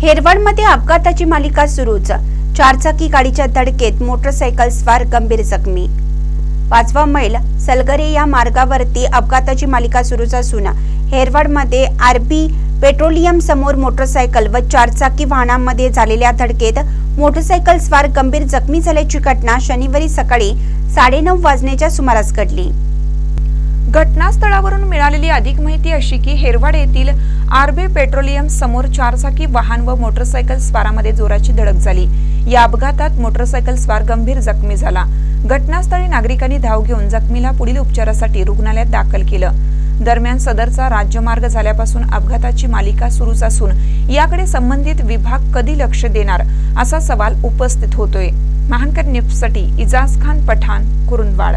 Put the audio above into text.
हेरवडमध्ये अपघाताची मालिका सुरूच. चारचाकी गाडीच्या धडकेत मोटरसायकल स्वार गंभीर जखमी. पाचवा मैल सलगरे या मार्गावरती अपघाताची मालिका सुरूच असून हेरवडमध्ये आरबी पेट्रोलियम समोर मोटरसायकल व चारचाकी वाहनांमध्ये झालेल्या धडकेत मोटरसायकल स्वार गंभीर जखमी झाल्याची घटना शनिवारी सकाळी साडेनऊ वाजण्याच्या सुमारास घडली. घटनास्थळावरून मिळालेली अधिक माहिती अशी की हेरवाड येथील आरबी पेट्रोलियम समोर चारचाकी वाहन व मोटरसायकल स्वारामध्ये जोराची धडक झाली. या अपघातात मोटरसायकल स्वार गंभीर जखमी झाला. घटनास्थळी नागरिकांनी धाव घेऊन जखमीला पुढील उपचारासाठी रुग्णालयात दाखल केलं. दरम्यान सदरचा राज्यमार्ग झाल्यापासून अपघाताची मालिका सुरूच असून याकडे संबंधित विभाग कधी लक्ष देणार असा सवाल उपस्थित होतोय. महानकर निफ्टसाठी इजाज खान पठाण कुरुंदवाड.